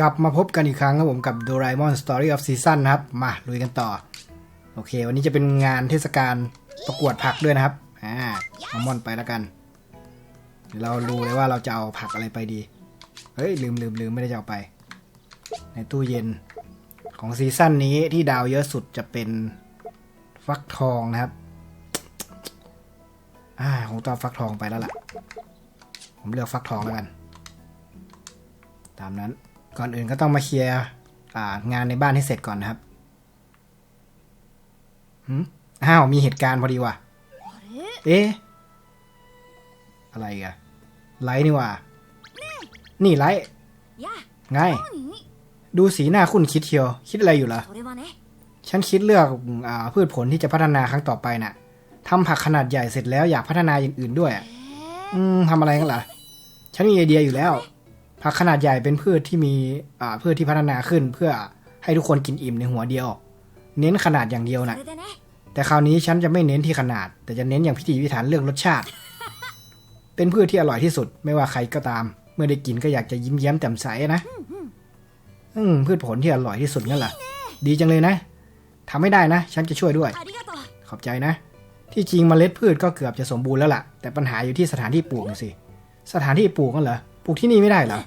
กลับมาพบกันอีกครั้งครับผมกับ Doraemon Story of Season นะครับ มาลุยกันต่อ โอเค วันนี้จะเป็นงานเทศกาลประกวดผักด้วยนะครับ อ่าเอามอนไปแล้วกันเดี๋ยวเราดูเลยว่าเราจะเอาผักอะไรไปดี เฮ้ย ลืมลืมลืมไม่ได้จะเอาไป ในตู้เย็นของซีซั่นนี้ที่ดาวเยอะสุดจะเป็นฟักทองนะครับ อ่าคงต้องเอฟักทองไปแล้วล่ะ ผมเลือกฟักทองแล้วกัน ตามนั้น ก่อนอื่นก็ต้องมาเคลียร์งานในบ้านให้เสร็จก่อนนะครับอ้าว มีเหตุการณ์พอดีว่ะ เอ๊ะ อะไรอะไลท์นี่ว่ะ นี่ไลท์ไง ดูสีหน้าคุณคิดเทียว คิดอะไรอยู่ล่ะ ฉันคิดเลือกอพืชผลที่จะพัฒนาครั้งต่อไปนะ่ะทำผักขนาดใหญ่เสร็จแล้วอยากพัฒนาอย่างอื่นด้วย อืมทำอะไรกันล่ะ ฉันมีไอเดียอยู่แล้ว ผักขนาดใหญ่เป็นพืชที่มีพืชที่พัฒนาขึ้น เพื่อให้ทุกคนกินอิ่มในหัวเดียว เน้นขนาดอย่างเดียวนะแต่คราวนี้ฉันจะไม่เน้นที่ขนาด แต่จะเน้นอย่างพิธีพิถันเรื่องรสชาติ เป็นพืชที่อร่อยที่สุด ไม่ว่าใครก็ตาม เมื่อได้กินก็อยากจะยิ้มแย้มแจ่มใสนะ อืมพืชผลที่อร่อยที่สุดนั่นแหละดีจังเลยนะทำให้ได้นะ ฉันจะช่วยด้วย ขอบใจนะ ที่จริงมเมล็ดพืชก็เกือบจะสมบูรณ์แล้วละ่ะ แต่ปัญหาอยู่ที่สถานที่ปลูกสิ สถานที่ปลูกกันเหรอ ปลูกที่นี่ไม่ได้เหรอ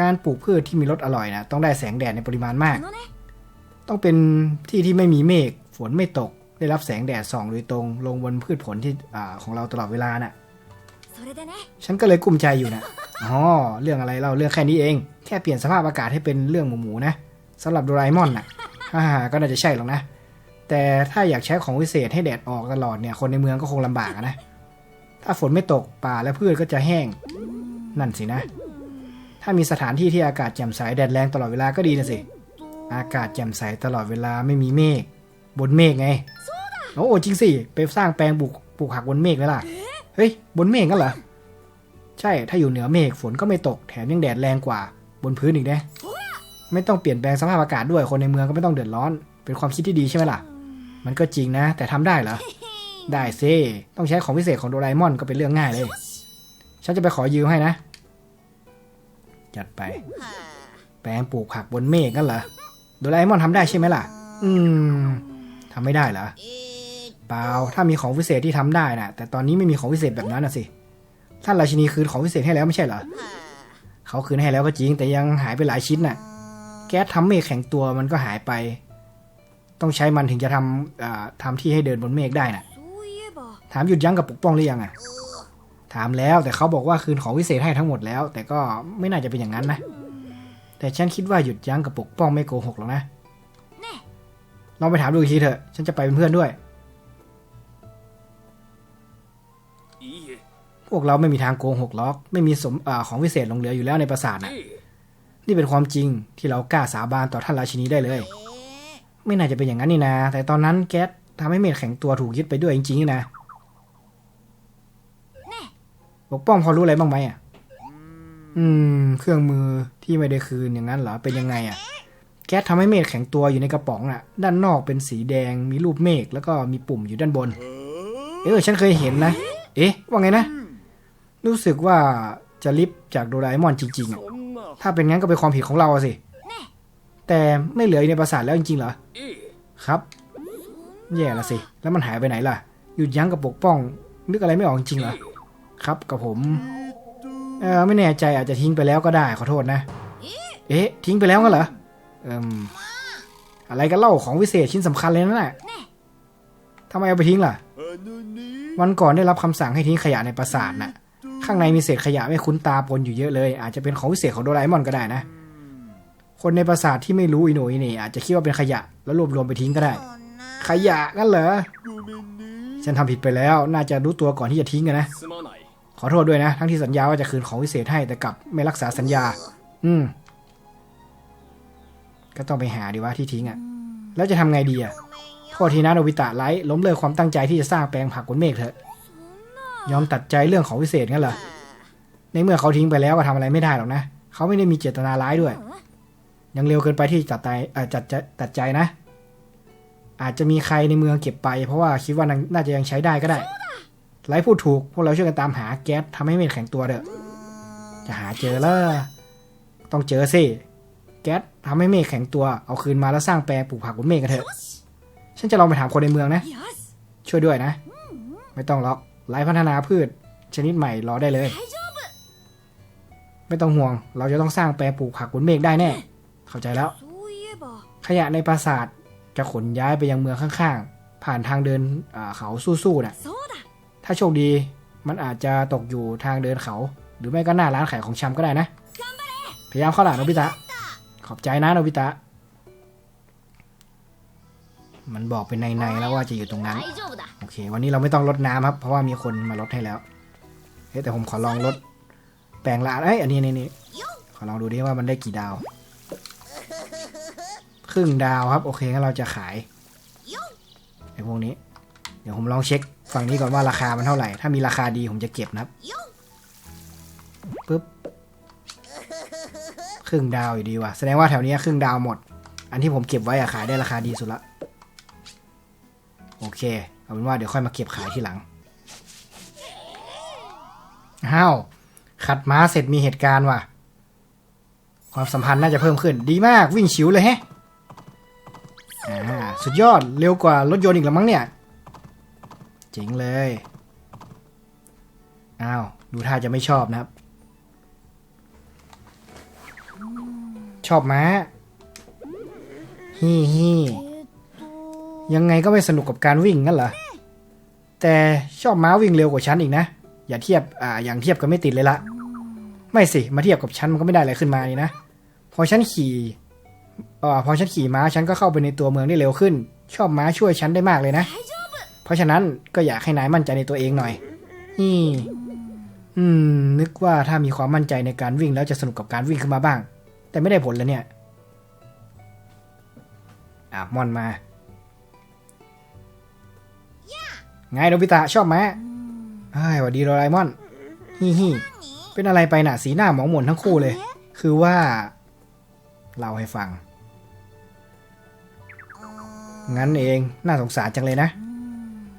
การปลูกพืชที่มีรสอร่อยนะต้องได้แสงแดดในปริมาณมาก ต้องเป็นที่ที่ไม่มีเมฆฝนไม่ตก ได้รับแสงแดดส่องโดยตรง ลงบนพืชผลที่อของเราตลอดเวลานะ่ะฉันก็เลยกุ้มใจอยู่นะอ๋อเรื่องอะไรเราเรื่องแค่นี้เอง แค่เปลี่ยนสภาพอากาศให้เป็นเรื่องหมูหมูนะสำหรับโดราเอมอนนะ่ะฮ่าก็น่าจะใช่หรอกนะ แต่ถ้าอยากใช้ของวิเศษให้แดดออกตลอดเนี่ยคนในเมืองก็คงลำบากนะถ้าฝนไม่ตกป่าและพืชก็จะแห้ง นั่นสินะ ถ้ามีสถานที่ที่อากาศแจ่มใสแดดแรงตลอดเวลาก็ดีนะสิ อากาศแจ่มใสตลอดเวลาไม่มีเมฆบนเมฆไง โอ้จริงสิ ไปสร้างแปลงปลูกปลูกผักบนเมฆเลยล่ะ เฮ้ย บนเมฆกันเหรอ ใช่ ถ้าอยู่เหนือเมฆฝนก็ไม่ตก แถมยังแดดแรงกว่า บนพื้นอีกนะ ไม่ต้องเปลี่ยนแปลงสภาพอากาศด้วย คนในเมืองก็ไม่ต้องเดือดร้อน เป็นความคิดที่ดีใช่ไหมล่ะ มันก็จริงนะ แต่ทำได้เหรอ ได้ซิต้องใช้ของพิเศษของโดราเอมอนก็เป็นเรื่องง่ายเลย ฉันจะไปขอยืมให้นะ จัดไป แปลงปลูกผักบนเมฆกันเหรอโดราเอมอนทำได้ใช่ไหมล่ะ อืมทำไม่ได้เหรอเปล่าถ้ามีของวิเศษที่ทำได้นะแต่ตอนนี้ไม่มีของวิเศษแบบนั้นนะสิท่านราชินีคืนของวิเศษให้แล้วไม่ใช่เหรอเขาคืนให้แล้วก็จริง แต่ยังหายไปหลายชิ้นน่ะ แก๊สทำเมฆแข็งตัวมันก็หายไป ต้องใช้มันถึงจะทำทำที่ให้เดินบนเมฆได้น่ะ ถามหยุดยั้งกับปกป้องหรือยังอะ ถามแล้ว แต่เขาบอกว่าคืนของวิเศษให้ทั้งหมดแล้ว แต่ก็ไม่น่าจะเป็นอย่างนั้นนะ แต่ฉันคิดว่าหยุดยั้งกับปกป้องไม่โกหกหรอกนะลองไปถามดูอีกทีเถอะ ฉันจะไปเป็นเพื่อนด้วย พวกเราไม่มีทางโกหกล็อก ไม่มีสมอของวิเศษหลงเหลืออยู่แล้วในปราสาทน่ะนี่เป็นความจริงที่เรากล้าสาบานต่อท่านราชินีได้เลย ไม่น่าจะเป็นอย่างนั้นนี่นะ แต่ตอนนั้นแก๊สทำให้เมดแข็งตัวถูกยึดไปด้วยจริงๆนะ ปกป้องพอรู้อะไรบ้างไหมอะ อืม เครื่องมือที่ไม่ได้คืนอย่างนั้นเหรอ เป็นยังไงอะ แก๊สทำให้เมฆแข็งตัวอยู่ในกระป๋องอะ ด้านนอกเป็นสีแดง มีรูปเมฆแล้วก็มีปุ่มอยู่ด้านบน เออ ฉันเคยเห็นนะ เอ๊ะ ว่าไงนะ รู้สึกว่าจะลิฟจากโดราเอมอนจริงๆอะ ถ้าเป็นงั้นก็เป็นความผิดของเราสิ แต่ไม่เหลือในประสาทแล้วจริงๆเหรอ ครับ แย่ละสิ แล้วมันหายไปไหนล่ะ หยุดยั้งกับปกป้อง นึกอะไรไม่ออกจริงเหรอ ครับกับผม เออไม่แน่ใจอาจจะทิ้งไปแล้วก็ได้ขอโทษนะ เอ๊ะ ทิ้งไปแล้วกันเหรอเอิมอะไรกันเล่าของวิเศษชิ้นสำคัญเลยนั่นแหละทำไมเอาไปทิ้งล่ะ วันก่อนได้รับคำสั่งให้ทิ้งขยะในปราสาทน่ะ ข้างในมีเศษขยะไม่คุ้นตาปนอยู่เยอะเลย อาจจะเป็นของวิเศษของโดราเอมอนก็ได้นะ คนในปราสาทที่ไม่รู้อีโนอีนี่อาจจะคิดว่าเป็นขยะแล้วรวบรวมไปทิ้งก็ได้ ขยะนั่นเหรอ ฉันทำผิดไปแล้ว น่าจะรู้ตัวก่อนที่จะทิ้งกันนะ อโทษด้วยนะ ทั้งที่สัญญาว่าจะคืนของวิเศษให้แต่กลับไม่รักษาสัญญา อืม ก็ต้องไปหาดีว่าที่ทิ้งอะ่ะ แล้วจะทำไงดีอะ่ะโทษทีนะโนบิตะไลท์ล้มเลิกความตั้งใจที่จะสร้างแปลงผักบนเมฆเถอะ ยอมตัดใจเรื่องของวิเศษงั้นเหรอ ในเมื่อเขาทิ้งไปแล้วก็ทำอะไรไม่ได้หรอกนะ เขาไม่ได้มีเจตนาร้ายด้วย ยังเร็วเกินไปที่ตัดใจเออจัดจตัดใจนะ อาจจะมีใครในเมืองเก็บไป เพราะว่าคิดว่าน่าจะยังใช้ได้ก็ได้ ไรพูดถูก พวกเราช่วยกันตามหาแก๊สทำให้เมฆแข็งตัวเถอะ จะหาเจอแล้วต้องเจอสิ แก๊สทำให้เมฆแข็งตัว เอาคืนมาแล้วสร้างแปรปลูกผักบนเมฆกันเถอะ ฉันจะลองไปถามคนในเมืองนะ ช่วยด้วยนะ ไม่ต้องล็อก ไลฟ์พัฒนาพืช ชนิดใหม่รอได้เลย ไม่ต้องห่วง เราจะต้องสร้างแปรปลูกผักบนเมฆได้แน่ เข้าใจแล้ว ขยะในปราสาทจะขนย้ายไปยังเมืองข้างๆ ผ่านทางเดินเขาสู้ๆนะ่ะ ถ้าโชคดีมันอาจจะตกอยู่ทางเดินเขา หรือไม่ก็หน้าร้านขายของชำก็ได้นะ พยายามเข้าหลานโนบิตะ ขอบใจนะโนบิตะ มันบอกเป็นในๆแล้วว่าจะอยู่ตรงนั้น โอเค วันนี้เราไม่ต้องลดน้ำครับ เพราะว่ามีคนมาลดให้แล้วเฮ้แต่ผมขอลองลดแปลงละไอ้อันนี้นี่นี่ขอลองดูดิว่ามันได้กี่ดาว ครึ่งดาวครับ โอเคงั้นเราจะขายไอ้พวกนี้ เดี๋ยวผมลองเช็ค ฝั่งนี้ก่อนว่าราคามันเท่าไหร่ ถ้ามีราคาดีผมจะเก็บนะครับปึ๊บครึ่งดาวอยู่ดีว่ะ แสดงว่าแถวเนี้ยครึ่งดาวหมด อันที่ผมเก็บไว้อะขายได้ราคาดีสุดละ โอเค เอาเป็นว่าเดี๋ยวค่อยมาเก็บขายทีหลังอ้าวขัดม้าเสร็จมีเหตุการณ์ว่ะ ความสัมพันธ์น่าจะเพิ่มขึ้น ดีมากวิ่งฉิวเลยแฮะสุดยอดเร็วกว่ารถยนต์อีกแล้วมั้งเนี่ย เจ๋งเลย อ้าว ดูท่าจะไม่ชอบนะครับ ชอบม้าฮี่ฮี่ยังไงก็ไม่สนุกกับการวิ่งงั้นเหรอ แต่ชอบม้าวิ่งเร็วกว่าฉันอีกนะ อย่าเทียบ อ่า อย่างเทียบกันไม่ติดเลยละ ไม่สิ มาเทียบกับฉันมันก็ไม่ได้อะไรขึ้นมานี่นะ พอฉันขี่อ่าพอฉันขี่ม้าฉันก็เข้าไปในตัวเมืองได้เร็วขึ้น ชอบม้าช่วยฉันได้มากเลยนะ เพราะฉะนั้นก็อยากให้นายมั่นใจในตัวเองหน่อย นี่อืม นึกว่าถ้ามีความมั่นใจในการวิ่งแล้วจะสนุกกับการวิ่งขึ้นมาบ้าง แต่ไม่ได้ผลแล้วเนี่ย อะมอนมาไงโนบิตะชอบไหมไอ้หวัดดีโดราเอมอนฮิฮิเป็นอะไรไปน่ะ สีหน้าหมองหม่นทั้งคู่เลย คือว่าเล่าให้ฟัง งั้นเอง น่าสงสารจังเลยนะ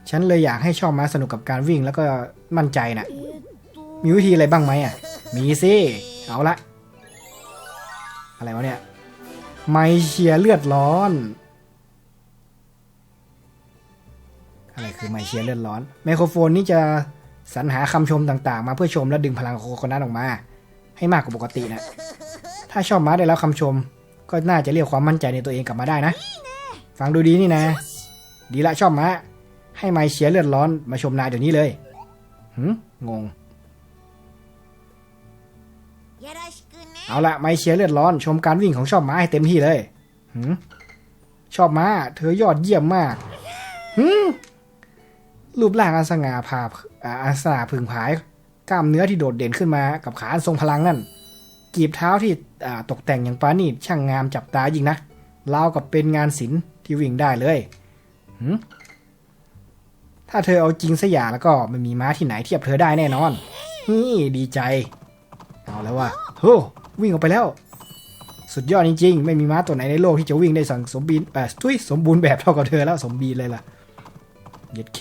ฉันเลยอยากให้ชอบม้าสนุกกับการวิ่งแล้วก็มั่นใจน่ะ มีวิธีอะไรบ้างไหมอะ มีสิเอาละ อะไรวะเนี่ย ไมเชียร์เลือดร้อน อะไรคือไมเชียร์เลือดร้อน ไมโครโฟนนี่จะสรรหาคำชมต่างๆ มาเพื่อชมและดึงพลังของคนนั้นออกมา ให้มากกว่าปกตินะ ถ้าชอบม้าได้แล้วคำชม ก็น่าจะเรียกความมั่นใจในตัวเองกลับมาได้นะ ฟังดูดีนี่นะ ดีละชอบม้า ให้ไม่เชียเลือดร้อนมาชมนายเดี๋ยวนี้เลยหืมงง เอาละไม่เชียเลือดร้อน ชมการวิ่งของชอบม้าให้เต็มที่เลยหืมชอบม้า เธอยอดเยี่ยมมากหืมรูปร่างอันสง่าผ่าอันสง่าพึงผาย กล้ามเนื้อที่โดดเด่นขึ้นมากับขาอันทรงพลังนั่นกีบเท้าที่ตกแต่งอย่างปานีช่างงามจับตายิ่งนะราวกับเป็นงานศิลป์ที่วิ่งได้เลยหืม ถ้าเธอเอาจริงสักอย่างแล้วก็ไม่มีม้าที่ไหนเทียบเธอได้แน่นอนนี่ดีใจ เอาแล้วว่ะโหวิ่งออกไปแล้ว สุดยอดจริง ๆ ไม่มีม้าตัวไหนในโลกที่จะวิ่งได้สังสมบีนเอ่อทุยสมบูรณ์แบบเท่ากับเธอแล้วสมบีนเลยล่ะเย็ดเค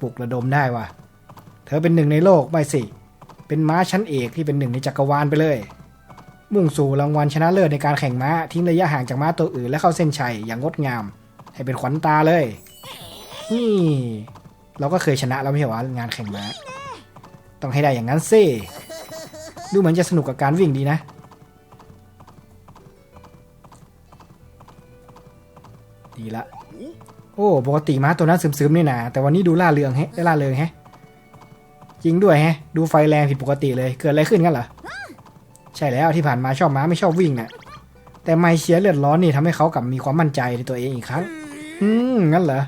ปลุกระดมได้ว่ะเธอเป็นหนึ่งในโลกไม่สิ เป็นม้าชั้นเอกที่เป็นหนึ่งในจักรวาลไปเลยมุ่งสู่รางวัลชนะเลิศในการแข่งม้าทิ้งระยะห่างจากม้าตัวอื่นและเข้าเส้นชัยอย่างงดงาม ให้เป็นขวัญตาเลย นี่ เราก็เคยชนะแล้วไม่ใช่หรองานแข่งม้าต้องให้ได้อย่างนั้นสิดูเหมือนจะสนุกกับการวิ่งดีนะดีละโอ้ปกติม้าตัวนั้นซึมๆนี่นะแต่วันนี้ดูล่าเริงแฮะได้ล่าเริงแฮะจริงด้วยแฮะ ดูไฟแรงผิดปกติเลยเกิดอะไรขึ้นกันเหรอใช่แล้วที่ผ่านมาชอบม้าไม่ชอบวิ่งนะ่ะแต่ไมเชียเลือดร้อนนี่ทำให้เขากลับมีความมั่นใจในตัวเองอีกครั้ง อืมงั้นเหรอ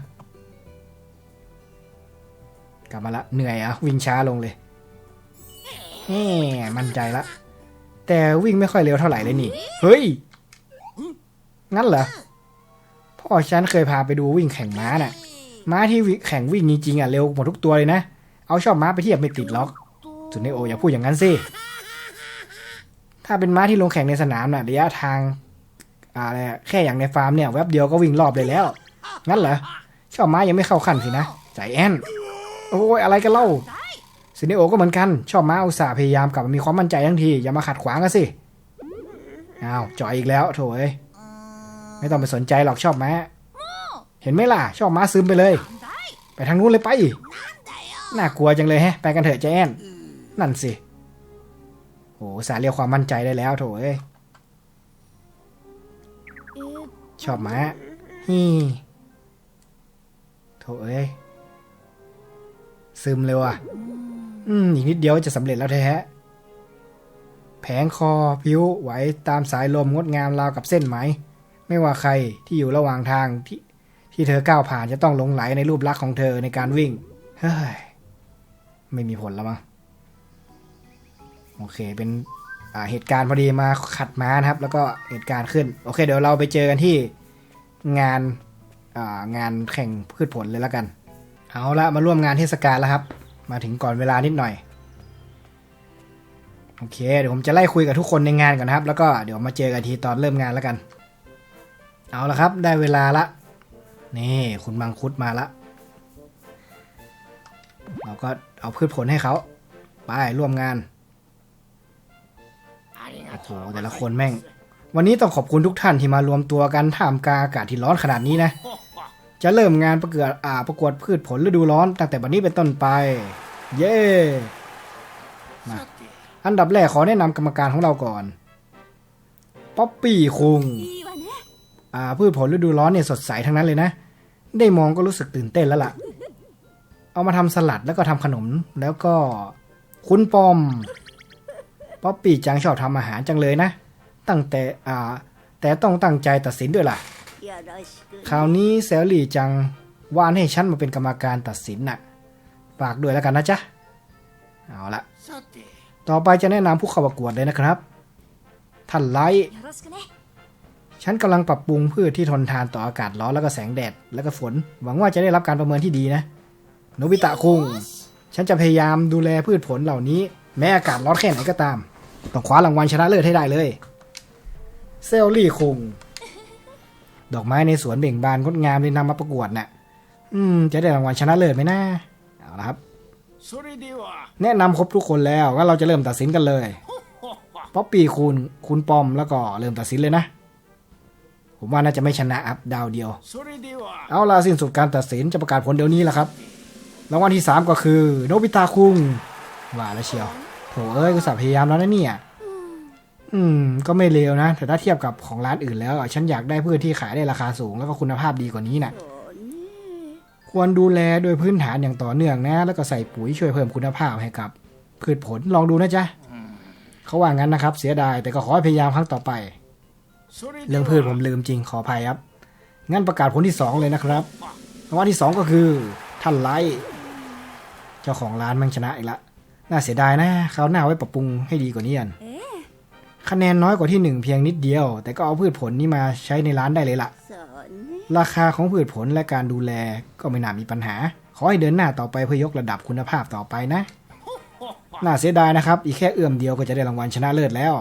กลับมาละเหนื่อยอะวิ่งช้าลงเลยแหมมั่นใจละ แต่วิ่งไม่ค่อยเร็วเท่าไหร่เลยนี่ เฮ้ย งั้นเหรอ พ่อฉันเคยพาไปดูวิ่งแข่งม้าน่ะ ม้าที่แข่งวิ่งจริงๆอะเร็วหมดทุกตัวเลยนะ เอาชอบม้าไปเทียบไม่ติดล็อกสุดในโออย่าพูดอย่างนั้นสิ ถ้าเป็นม้าที่ลงแข่งในสนามน่ะระยะทางอะไรแค่อย่างในฟาร์มเนี่ยแวบเดียวก็วิ่งรอบเลยแล้ว งั้นเหรอชอบม้ายังไม่เข้าขั้นสินะใจแอน โอ้ยอะไรกันเล่าซินเนโอก็เหมือนกัน ชอบมาอุตส่าห์พยายามกลับมามีความมั่นใจทั้งที อย่ามาขัดขวางกันสิอ้าวจ่อยอีกแล้วโถยไม่ต้องไปสนใจหรอกชอบม้าเห็นไหมล่ะ ชอบม้าซึมไปเลย ไปทางนู้นเลยไป น่ากลัวจังเลยแฮะ ไปกันเถอะใจแอน นั่นสิโหสาเรียกความมั่นใจได้แล้วโถยชอบม้าฮีโถย ซึมเลยว่ะ อืม อีกนิดเดียวจะสำเร็จแล้วแท้แผงคอผิวไหวตามสายลมงดงามราวกับเส้นไหม ไม่ว่าใครที่อยู่ระหว่างทางที่ที่เธอก้าวผ่านจะต้องหลงไหลในรูปลักษณ์ของเธอในการวิ่ง เฮ้ย ไม่มีผลแล้วมั้งโอเค เป็นอ่าเหตุการณ์พอดีมาขัดม้านะครับ แล้วก็เหตุการณ์ขึ้น โอเค เดี๋ยวเราไปเจอกันที่งานอ่างานแข่งพืชผลเลยแล้วกัน เอาละมาร่วมงานเทศกาลแล้วครับ มาถึงก่อนเวลานิดหน่อย โอเค เดี๋ยวผมจะไล่คุยกับทุกคนในงานก่อนนะครับ แล้วก็เดี๋ยวมาเจอกันทีตอนเริ่มงานแล้วกัน เอาละครับ ได้เวลาละ นี่คุณบังคุดมาละ เราก็เอาพืชผลให้เขา ไปร่วมงาน โอ้โห แต่ละคนแม่ง วันนี้ต้องขอบคุณทุกท่านที่มารวมตัวกันท่ามกลางอากาศที่ร้อนขนาดนี้นะ จะเริ่มงานประกวดอ่าประกวดพืชผลฤดูร้อน ตั้งแต่บัดนี้เป็นต้นไป เย่มาอันดับแรกขอแนะนำกรรมการของเราก่อนป๊อปปี้คุงอ่าพืชผลฤดูร้อนเนี่ยสดใสทั้งนั้นเลยนะ ได้มองก็รู้สึกตื่นเต้นแล้วล่ะ เอามาทำสลัดแล้วก็ทำขนมแล้วก็คุณปอมป๊อปปี้จังชอบทำอาหารจังเลยนะ ตั้งแต่อ่าแต่ต้องตั้งใจตัดสินด้วยล่ะ คราวนี้แซลลี่จังว่านให้ฉันมาเป็นกรรมการตัดสินนะ่ะฝากด้วยแล้วกันนะจ๊ะ เอาละ ต่อไปจะแนะนำผู้เข้าประกวดเลยนะครับ ท่านไลท์ฉันกำลังปรับปรุงพืชที่ทนทานต่ออากาศร้อนแล้วก็แสงแดดแล้วก็ฝน หวังว่าจะได้รับการประเมินที่ดีนะโนบิตะคุง ฉันจะพยายามดูแลพืชผลเหล่านี้ แม้อากาศร้อนแค่ไหนก็ตาม ต้องคว้ารางวัลชนะเลิศให้ได้เลย เซลลี่คุง ดอกไม้ในสวนเบ่งบานงดงามเลยนำมาประกวดนะ่ะ อืม จะได้รางวัลชนะเลิศไหมนะเอาละครับ แนะนำครบทุกคนแล้วก็เราจะเริ่มตัดสินกันเลยป๊อปปี้คุณคุณปอมแล้วก็เริ่มตัดสินเลยนะ ผมว่าน่าจะไม่ชนะครับดาวเดียว เอาล่ะสิ้นสุดการตัดสินจะประกาศผลเดี๋ยวนี้แหละครับ รางวัลที่ 3 ก็คือ โนบิตาคุงว่าแล้วเชียวโถเอ้ยกูสับพยายามแล้วนะเนี่ย อืม ก็ไม่เลวนะ แต่ถ้าเทียบกับของร้านอื่นแล้วฉันอยากได้พืชที่ขายได้ราคาสูงแล้วก็คุณภาพดีกว่านี้นะ่ะ ควรดูแลโดยพื้นฐานอย่างต่อเนื่องนะ แล้วก็ใส่ปุ๋ยช่วยเพิ่มคุณภาพให้กับ พืชผลลองดูนะจ๊ะเขาว่างั้นนะครับ เสียดายแต่ก็ขอพยายามครั้งต่อไป เรื่องพืชผมลืมจริงขออภัยครับ งั้นประกาศผลที่สองเลยนะครับรางวัลที่สองก็คือ ท่านไลท์เจ้าของร้านมังชนะอีกละน่าเสียดายนะเขาหน้าไว้ปรับปรุงให้ดีกว่านี้อะ คะแนนน้อยกว่าที่หนึ่งเพียงนิดเดียว แต่ก็เอาพืชผลนี้มาใช้ในร้านได้เลยละ่ะ ราคาของพืชผลและการดูแลก็ไม่น่ามีปัญหา ขอให้เดินหน้าต่อไปเพื่อยกระดับคุณภาพต่อไปนะ น่าเสียดายนะครับ อีกแค่เอื้อมเดียวก็จะได้รางวัลชนะเลิศแล้ว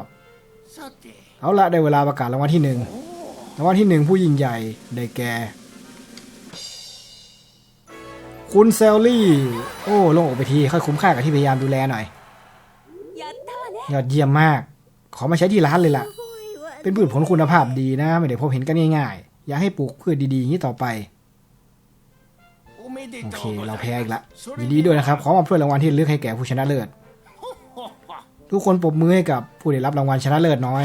เอาละได้เวลาประกาศรางวัลที่หนึ่งรางวัลที่หนึ่งผู้ยิ่งใหญ่ได้แก่คุณเซลลี่ โอ้ลงออกไปทีค่อยคุ้มค่ากับที่พยายามดูแลหน่อย ยอดเยี่ยมมาก ขอมาใช้ที่ร้านเลยละ่ะ เป็นพืชผลคุณภาพดีนะ ไม่ได้พบเห็นกันง่ายๆ อยากให้ปลูกพืชดีๆอย่างนี้ต่อไป โอเค เราแพ้อีกละยินดีด้วยนะครับ ขอมาเพื่อรางวัลที่เลือกให้แก่ผู้ชนะเลิศ ทุกคนปรบมือให้กับผู้ได้รับรางวัลชนะเลิศน้อย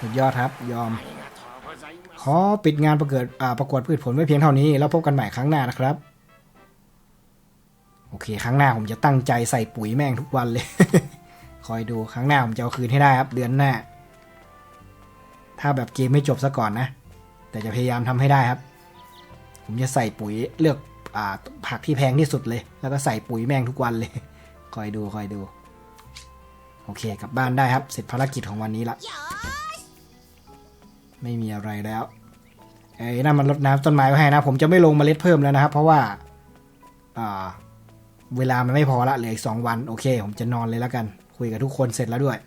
สุดยอดครับ ยอม ขอปิดงานประกิดประกวดพืชผลไว้เพียงเท่านี้ แล้วพบกันใหม่ครั้งหน้านะครับโอเค ครั้งหน้าผมจะตั้งใจใส่ปุ๋ยแม่งทุกวันเลย คอยดูครั้งหน้าผมจะเอาคืนให้ได้ครับเดือนหน้า ถ้าแบบเกมไม่จบซะก่อนนะ แต่จะพยายามทำให้ได้ครับ ผมจะใส่ปุ๋ยเลือกอผักที่แพงที่สุดเลย แล้วก็ใส่ปุ๋ยแม่งทุกวันเลย คอยดูคอยดู โอเคกลับบ้านได้ครับ เสร็จภารกิจของวันนี้ละ ไม่มีอะไรแล้วไอ้นั่นมันรดน้ำต้นไม้ไว้ให้นะ ผมจะไม่ลงเมล็ดเพิ่มแล้วนะครับ เพราะว่าอ่าเวลามันไม่พอละเหลืออีกสองวัน โอเค ผมจะนอนเลยแล้วกัน คุยกับทุกคนเสร็จแล้วด้วย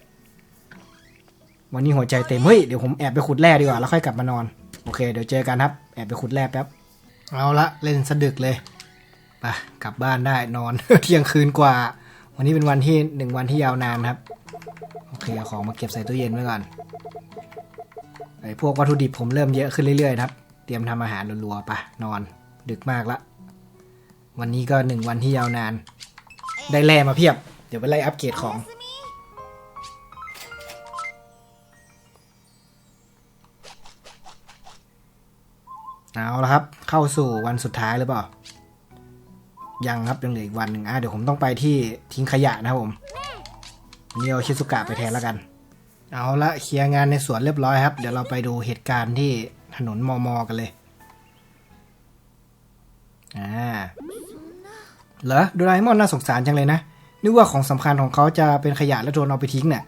วันนี้หัวใจเต็ม เฮ้ย เดี๋ยวผมแอบไปขุดแร่ดีกว่า แล้วค่อยกลับมานอน โอเค เดี๋ยวเจอกันครับ แอบไปขุดแร่แป๊บ เอาละเล่นสะดึกเลยไปกลับบ้านได้นอน เที่ยงคืนกว่า วันนี้เป็นวันที่หนึ่งวันที่ยาวนานครับ โอเคเอาของมาเก็บใส่ตู้เย็นไว้ก่อน ไอ้พวกวัตถุดิบผมเริ่มเยอะขึ้นเรื่อยๆครับ เตรียมทำอาหารรัวๆปะนอน ดึกมากละ วันนี้ก็หนึ่งวันที่ยาวนาน ได้แร่มาเพียบ เดี๋ยวไปไล่อัปเกรดของ เอาละครับ เข้าสู่วันสุดท้ายหรือเปล่า ยังครับยังเหลืออีกวันหนึ่งอะเดี๋ยวผมต้องไปที่ทิ้งขยะนะครับผมนนี้เอาชิซุกะไปแทนแล้วกัน เอาละเคลียร์งานในสวนเรียบร้อยครับ เดี๋ยวเราไปดูเหตุการณ์ที่ถนนมอมอกันเลยอ่าเหรอโดราเอมอนน่าสงสารจังเลยนะนึกว่าของสำคัญของเขาจะเป็นขยะแล้วโดนเอาไปทิ้งเนี่ย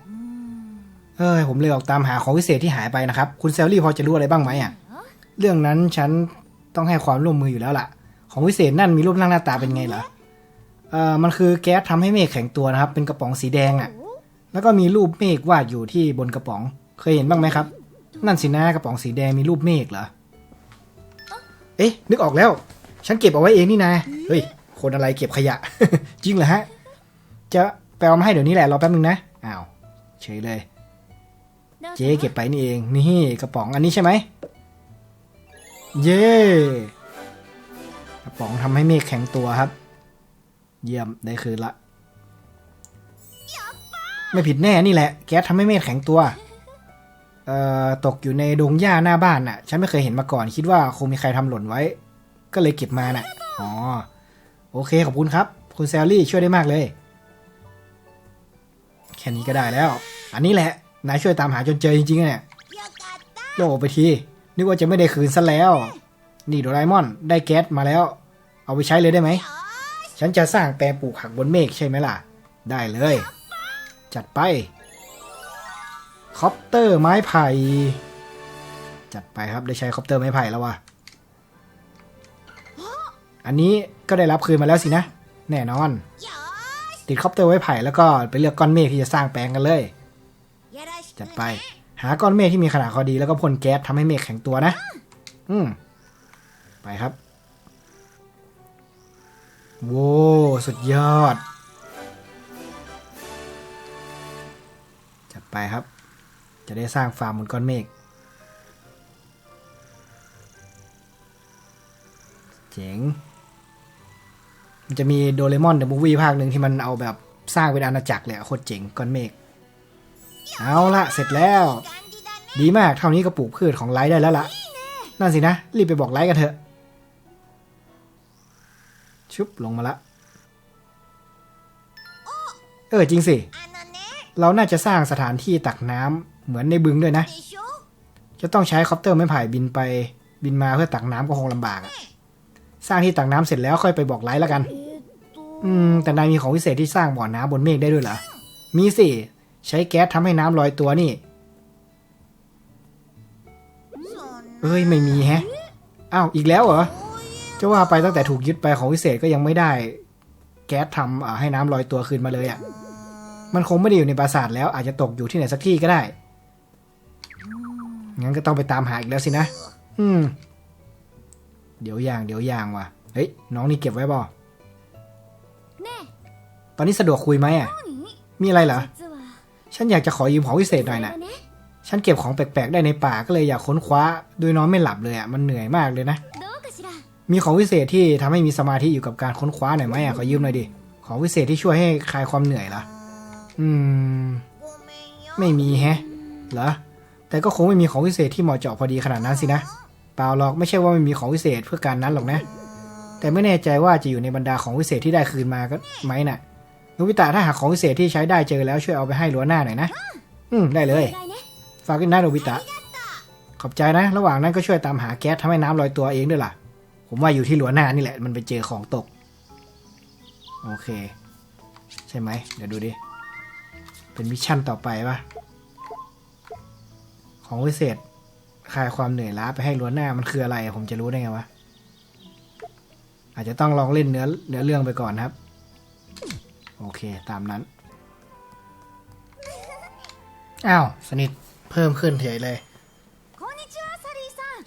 เอ้ยผมเลยออกตามหาของวิเศษที่หายไปนะครับ คุณเซลลี่พอจะรู้อะไรบ้างไหมอะ เรื่องนั้นฉันต้องให้ความร่วมมืออยู่แล้วล่ะ ของวิเศษนั่นมีรูปร่างหน้าตาเป็นไงเหรอเอ่อมันคือแก๊สทำให้เมฆแข็งตัวนะครับ เป็นกระป๋องสีแดงอะ แล้วก็มีรูปเมฆวาดอยู่ที่บนกระป๋อง เคยเห็นบ้างไหมครับ นั่นสินะกระป๋องสีแดงมีรูปเมฆเหรอ เอ๊ะ นึกออกแล้ว ฉันเก็บเอาไว้เองนี่นะ เฮ้ย คนอะไรเก็บขยะ จริงเหรอฮะ จะไปเอามาให้เดี๋ยวนี้แหละรอแป๊บนึงนะ อ้าว เฉยเลย เจ๊เก็บไปนี่เอง นี่กระป๋องอันนี้ใช่ไหม เย่กระป๋องทำให้เมฆแข็งตัวครับ เยี่ยมได้คืนละ ไม่ผิดแน่นี่แหละ แก๊สทำให้เมฆแข็งตัว เอ่อ ตกอยู่ในดงหญ้าหน้าบ้านน่ะ ฉันไม่เคยเห็นมาก่อน คิดว่าคงมีใครทำหล่นไว้ ก็เลยเก็บมาน่ะ อ๋อ โอเค ขอบคุณครับ คุณแซลลี่ช่วยได้มากเลย แค่นี้ก็ได้แล้ว อันนี้แหละ นายช่วยตามหาจนเจอจริงๆเนี่ยโลกไปที นึกว่าจะไม่ได้คืนซะแล้ว นี่โดราเมอนได้แก๊สมาแล้ว เอาไปใช้เลยได้ไหม ฉันจะสร้างแปลงปลูกผักบนเมฆใช่ไหมล่ะ ได้เลย จัดไป คอปเตอร์ไม้ไผ่ จัดไปครับได้ใช้คอปเตอร์ไม้ไผ่แล้วว่ะอันนี้ก็ได้รับคืนมาแล้วสินะ แน่นอน ติดคอปเตอร์ไว้ไผ่แล้วก็ไปเลือกก้อนเมฆที่จะสร้างแปลงกันเลย จัดไป หาก้อนเมฆที่มีขนาดพอดีแล้วก็พ่นแก๊สทำให้เมฆแข็งตัวนะ อืม ไปครับ โว้สุดยอด จัดไปครับ จะได้สร้างฟาร์มบนก้อนเมฆ เจ๋ง มันจะมีโดเรมอนเดอะมูฟวี่ภาคหนึ่งที่มันเอาแบบสร้างเป็นอาณาจักรเลยอะโคตรเจ๋งก้อนเมฆ เอาละเสร็จแล้ว ดีมากเท่านี้ก็ปลูกพืชของไลท์ได้แล้วละ่ะนั่นสินะ รีบไปบอกไลท์กันเถอะ ชุบลงมาละ เออจริงสิ เราน่าจะสร้างสถานที่ตักน้ำเหมือนในบึงด้วยนะ จะต้องใช้คอปเตอร์ไม้ไผ่บินไป บินมาเพื่อตักน้ำก็คงลำบากสร้างที่ตักน้ำเสร็จแล้วค่อยไปบอกไลท์แล้วกัน อืม แต่นายมีของพิเศษที่สร้างบ่อน้ำบนเมฆได้ด้วยเหรอ มีสิ ใช้แก๊สทำให้น้ำลอยตัวนี่ เอ้ยไม่มีแฮะ อ้าวอีกแล้วเหรอจะว่าไปตั้งแต่ถูกยึดไปของวิเศษก็ยังไม่ได้ แก๊สทำให้น้ำลอยตัวขึ้นมาเลยอะ่ะ มันคงไม่ได้อยู่ในปราสาทแล้วอาจจะตกอยู่ที่ไหนสักที่ก็ได้ งั้นก็ต้องไปตามหาอีกแล้วสินะ อืม เดี๋ยวอย่างเดี๋ยวอย่างว่ะ เฮ้ยน้องนี่เก็บไว้บ่ตอนนี้สะดวกคุยไหมอะ มีอะไรเหรอ ฉันอยากจะขอยืมของวิเศษหน่อยนะฉันเก็บของแปลกๆได้ในป่าก็เลยอยากค้นคว้าโดยนอนไม่หลับเลยอะมันเหนื่อยมากเลยนะ มีของวิเศษที่ทำให้มีสมาธิอยู่กับการค้นคว้าหน่อยไหมอะขอยืมหน่อยดิของวิเศษที่ช่วยให้คลายความเหนื่อยเหรออืม ไม่มีแฮะเหรอแต่ก็คงไม่มีของวิเศษที่เหมาะเจาะพอดีขนาดนั้นสินะเปล่าหรอกไม่ใช่ว่าไม่มีของวิเศษเพื่อการนั้นหรอกนะ แต่ไม่แน่ใจว่าจะอยู่ในบรรดาของวิเศษที่ได้คืนมาก็ไหมนะ่ะ นุวิตะถ้าหาของพิเศษที่ใช้ได้เจอแล้วช่วยเอาไปให้ลัวหน้าหน่อยนะ อืมได้เลย ฝากกินหน้านุวิตะขอบใจนะ ระหว่างนั้นก็ช่วยตามหาแก๊สทำให้น้ำลอยตัวเองด้วยล่ะ ผมว่าอยู่ที่ลัวหน้านี่แหละ มันไปเจอของตก โอเค ใช่ไหม เดี๋ยวดูดิ เป็นมิชชั่นต่อไปปะของพิเศษคลายความเหนื่อยล้าไปให้ลัวหน้ามันคืออะไร ผมจะรู้ได้ไงวะอาจจะต้องลองเล่นเนื้อเนื้อเรื่องไปก่อนครับ โอเค ตามนั้น อ้าว สนิทเพิ่มขึ้นเฉยเลย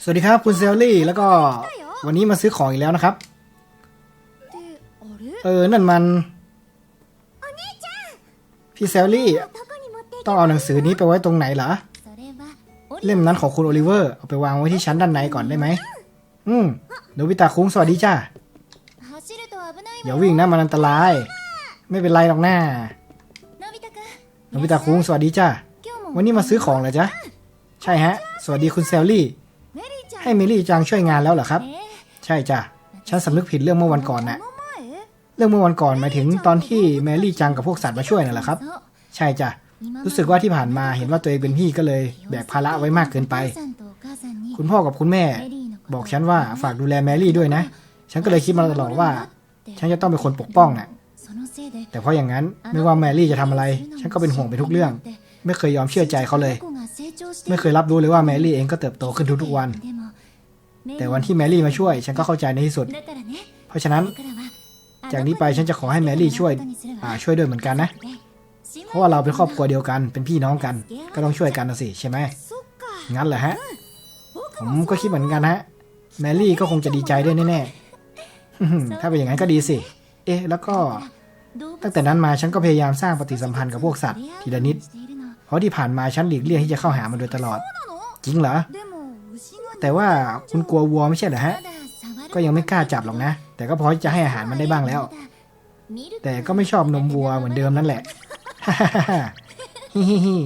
สวัสดีครับคุณเซลลี่ แล้วก็วันนี้มาซื้อของอีกแล้วนะครับ เออ นั่นมัน พี่เซลลี่ ต้องเอาหนังสือนี้ไปไว้ตรงไหนเหรอ เล่มนั้นของคุณโอลิเวอร์ เอาไปวางไว้ที่ชั้นด้านในก่อนได้ไหม อืมโนบิตะคุ้งสวัสดีจ้าอย่าวิ่งนะมันอันตราย ไม่เป็นไรหรอกหน้าโนบิตะคุงสวัสดีจ้าวันนี้มาซื้อของเหรอจ๊ะ ใช่ฮะ สวัสดีคุณแซลลี่ ให้เมลี่จังช่วยงานแล้วเหรอครับ ใช่จ้ะ ฉันสำนึกผิดเรื่องเมื่อวันก่อนนะ่ะ เรื่องเมื่อวันก่อนหมายถึงตอนที่เมลี่จังกับพวกสัตว์มาช่วยน่ะเหรอครับ ใช่จ้ะ รู้สึกว่าที่ผ่านมาเห็นว่าตัวเองเป็นพี่ก็เลยแบกภาระไว้มากเกินไป คุณพ่อกับคุณแม่ บอกฉันว่าฝากดูแลแมรี่ด้วยนะ ฉันก็เลยคิดมาตลอดว่า ฉันจะต้องเป็นคนปกป้องนะ่ะ แต่เพราะอย่างนั้นไม่ว่าแมรี่จะทำอะไร ฉันก็เป็นห่วงไปทุกเรื่อง ไม่เคยยอมเชื่อใจเขาเลย ไม่เคยรับรู้เลยว่าแมรี่เองก็เติบโตขึ้นทุกๆวัน แต่วันที่แมรี่มาช่วย ฉันก็เข้าใจในที่สุด เพราะฉะนั้น จากนี้ไปฉันจะขอให้แมรี่ช่วยช่วยด้วยเหมือนกันนะ เพราะว่าเราเป็นครอบครัวเดียวกันเป็นพี่น้องกัน ก็ต้องช่วยกันนะสิใช่ไหมงั้นเหรอฮะผมก็คิดเหมือนกันฮะแมรี่ก็คงจะดีใจด้วยแน่ๆถ้าเป็นอย่างนั้นก็ดีสิ เอ๊ะ แล้วก็ ตั้งแต่นั้นมาฉันก็พยายามสร้างปฏิสัมพันธ์กับพวกสัตว์ทีละนิด เพราะที่ผ่านมาฉันหลีกเลี่ยงที่จะเข้าหามันโดยตลอด จริงเหรอ แต่ว่าคุณกลัววัวไม่ใช่เหรอฮะ ก็ยังไม่กล้าจับหรอกนะ แต่ก็พอจะให้อาหารมันได้บ้างแล้ว แต่ก็ไม่ชอบนมวัวเหมือนเดิมนั่นแหละฮ่าฮ่าฮ่าฮิฮิฮิ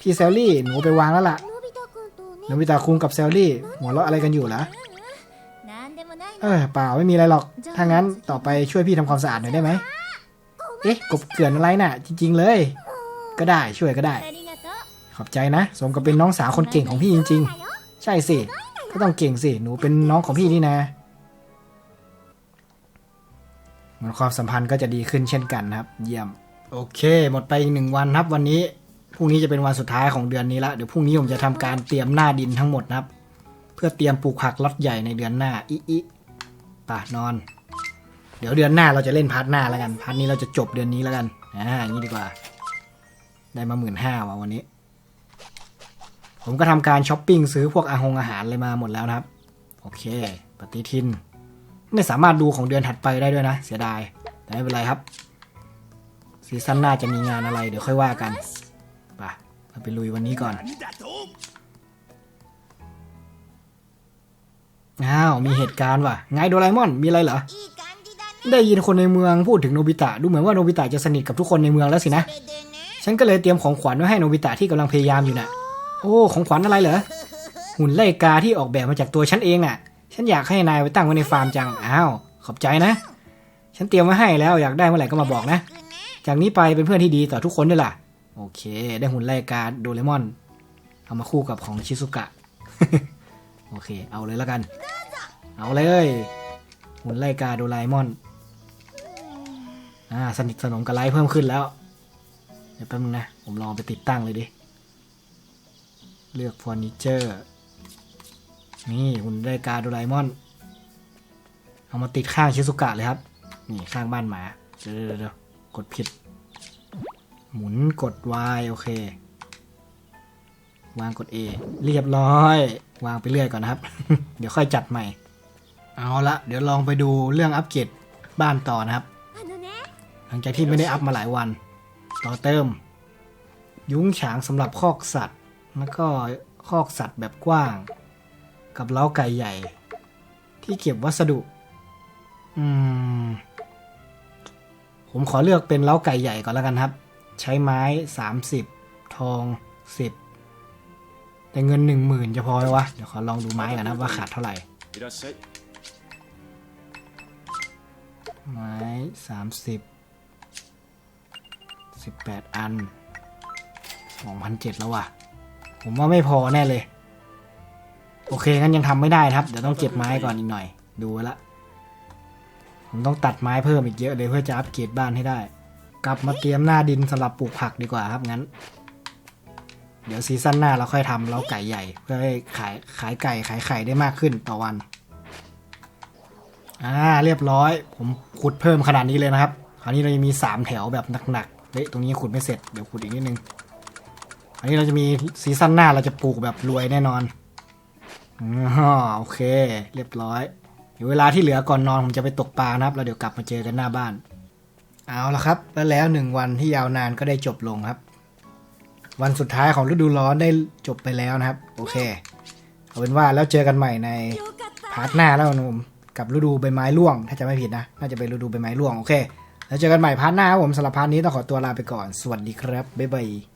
พี่แซลลี่หนูไปวางแล้วล่ะโนบิตาคุงกับแซลลี่หัวเราะอะไรกันอยู่ล่ะ เออเปล่าไม่มีอะไรหรอก ถ้างั้นต่อไปช่วยพี่ทำความสะอาดหน่อยได้ไหม เอ๊ะ กบเกลื่อนอะไรน่ะ จริง ๆ เลย ก็ได้ช่วยก็ได้ ขอบใจนะ สมกับเป็นน้องสาวคนเก่งของพี่จริง ๆ ใช่สิ ก็ต้องเก่งสิ หนูเป็นน้องของพี่นี่นะมันความสัมพันธ์ก็จะดีขึ้นเช่นกันครับ เยี่ยม โอเค หมดไปอีกหนึ่งวันครับ วันนี้พรุ่งนี้จะเป็นวันสุดท้ายของเดือนนี้ละเดี๋ยวพรุ่งนี้ผมจะทำการเตรียมหน้าดินทั้งหมดครับ เพื่อเตรียมปลูกผักล็อตใหญ่ในเดือนหน้าอิอิ ป่ะนอน เดี๋ยวเดือนหน้าเราจะเล่นพาร์ทหน้าแล้วกัน พาร์ทนี้เราจะจบเดือนนี้แล้วกัน อ่าอย่างนี้ดีกว่า ได้มาหมื่นห้าว่ะวันนี้ ผมก็ทำการช้อปปิ้งซื้อพวกอาหงอาหารเลยมาหมดแล้วนะครับ โอเค ปฏิทิน ไม่สามารถดูของเดือนถัดไปได้ด้วยนะ เสียดาย แต่ไม่เป็นไรครับ ซีซั่นหน้าจะมีงานอะไร เดี๋ยวค่อยว่ากันไปเราไปลุยวันนี้ก่อน อ้าวมีเหตุการณ์ว่ะไงโดราเอมอนมีอะไรเหรอได้ยินคนในเมืองพูดถึงโนบิตะดูเหมือนว่าโนบิตะจะสนิทกับทุกคนในเมืองแล้วสินะฉันก็เลยเตรียมของขวัญไว้ให้โนบิตะที่กำลังพยายามอยู่นะ่ะ โอ้ของขวัญอะไรเหรอหุ่นไลกาที่ออกแบบมาจากตัวฉันเองน่ะ ฉันอยากให้นายไปตั้งไว้ในฟาร์มจังอ้าวขอบใจนะ ฉันเตรียมไว้ให้แล้วอยากได้เมื่อไหร่ก็มาบอกนะ จากนี้ไปเป็นเพื่อนที่ดีต่อทุกคนด้วยล่ะ โอเค ได้หุ่นไลกาโดเรมอน เอามาคู่กับของชิซุกะโอเค เอาเลยแล้วกัน เอาเลยหุ่นไล่กาโดราเอมอนอ่าสนิทสนมกับไลท์เพิ่มขึ้นแล้ว เดี๋ยวแป๊บนึงนะ ผมลองไปติดตั้งเลยดิ เลือกเฟอร์นิเจอร์ นี่หุ่นไดกาโดราเอมอน เอามาติดข้างชิซุกะเลยครับ นี่ข้างบ้านหมาเดี๋ยวเดี๋ยวเดี๋ยวกดผิด หมุนกด Y โอเค วางกด A เรียบร้อย วางไปเรื่อยก่อนนะครับ เดี๋ยวค่อยจัดใหม่ เอาละเดี๋ยวลองไปดูเรื่องอัปเกรดบ้านต่อนะครับ หลังจากที่ไม่ได้อัพมาหลายวัน ต่อเติม ยุ้งฉางสำหรับคอกสัตว์ แล้วก็คอกสัตว์แบบกว้าง กับเล้าไก่ใหญ่ ที่เก็บวัสดุ อืม ผมขอเลือกเป็นเล้าไก่ใหญ่ก่อนแล้วกันครับ ใช้ไม้ 30 ทอง 10 แต่เงิน 1 0,000 จะพอไหมวะ เดี๋ยวขอลองดูไม้ก่อนนะว่าขาดเท่าไหร่ ไม้สามสิบสิบแปดอันสองพันเจ็ดแล้วว่ะ ผมว่าไม่พอแน่เลย โอเคงั้นยังทำไม่ได้ครับ เดี๋ยวต้องเก็บไม้ก่อนอีกหน่อย ดูไว้ละผมต้องตัดไม้เพิ่มอีกเยอะเลยเพื่อจะอัปเกรดบ้านให้ได้ กลับมาเตรียมหน้าดินสำหรับปลูกผักดีกว่าครับงั้น เดี๋ยวซีซั่นหน้าเราค่อยทำเล้าไก่ใหญ่ เพื่อให้ขายขายไก่ขายไข่ได้มากขึ้นต่อวัน อ่าเรียบร้อย ผมขุดเพิ่มขนาดนี้เลยนะครับคราวนี้เราจะมีสามแถวแบบหนักๆเฮ้ยตรงนี้ขุดไม่เสร็จเดี๋ยวขุดอีกนิดนึงอันนี้เราจะมีซีซั่นหน้าเราจะปลูกแบบรวยแน่นอนอ๋อโอเค เรียบร้อยเดี๋ยวเวลาที่เหลือก่อนนอนผมจะไปตกปลานะครับแล้วเดี๋ยวกลับมาเจอกันหน้าบ้าน เอาละครับ แล้วแล้วหนึ่งวันที่ยาวนานก็ได้จบลงครับ วันสุดท้ายของฤดูร้อนได้จบไปแล้วนะครับ โอเค เอาเป็นว่าแล้วเจอกันใหม่ในพาร์ทหน้าแล้วนุ่ม กับฤดูใบไม้ร่วง ถ้าจะไม่ผิดนะ น่าจะเป็นฤดูใบไม้ร่วง โอเค แล้วเจอกันใหม่พาร์ทหน้าครับผมสำหรับพาร์ทนี้ต้องขอตัวลาไปก่อน สวัสดีครับ บ๊ายบาย